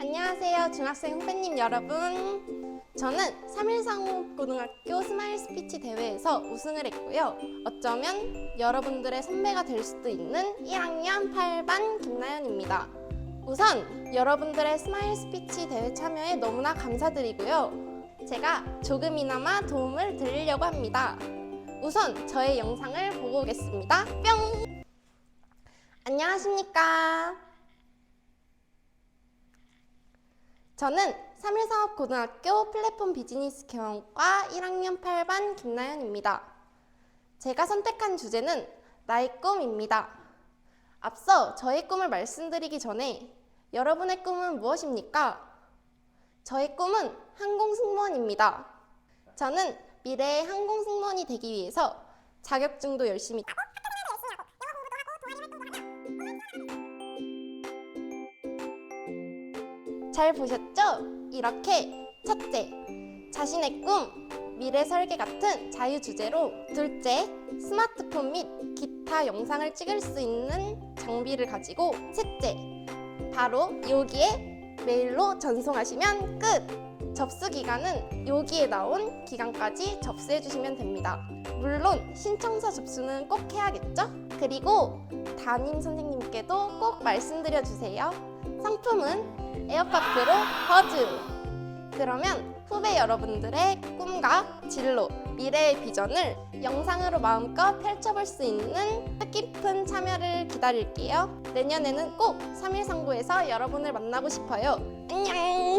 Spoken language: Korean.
안녕하세요, 중학생 후배님 여러분. 저는 3일상호 고등학교 스마일 스피치 대회에서 우승을 했고요. 어쩌면 여러분들의 선배가 될 수도 있는 1학년 8반 김나연입니다. 우선 여러분들의 스마일 스피치 대회 참여에 너무나 감사드리고요. 제가 조금이나마 도움을 드리려고 합니다. 우선 저의 영상을 보고 오겠습니다. 뿅! 안녕하십니까? 저는 3일사업고등학교 플랫폼 비즈니스 경영과 1학년 8반 김나연입니다. 제가 선택한 주제는 나의 꿈입니다. 앞서 저의 꿈을 말씀드리기 전에 여러분의 꿈은 무엇입니까? 저의 꿈은 항공승무원입니다. 저는 미래의 항공승무원이 되기 위해서 자격증도 열심히 잘 보셨죠? 이렇게 첫째, 자신의 꿈, 미래 설계 같은 자유 주제로 둘째, 스마트폰 및 기타 영상을 찍을 수 있는 장비를 가지고 셋째, 바로 여기에 메일로 전송하시면 끝! 접수 기간은 여기에 나온 기간까지 접수해 주시면 됩니다. 물론 신청서 접수는 꼭 해야겠죠? 그리고 담임 선생님께도 꼭 말씀드려 주세요. 상품은 에어팟 프로 버즈! 그러면 후배 여러분들의 꿈과 진로, 미래의 비전을 영상으로 마음껏 펼쳐볼 수 있는 뜻깊은 참여를 기다릴게요. 내년에는 꼭 3일상고에서 여러분을 만나고 싶어요. 안녕!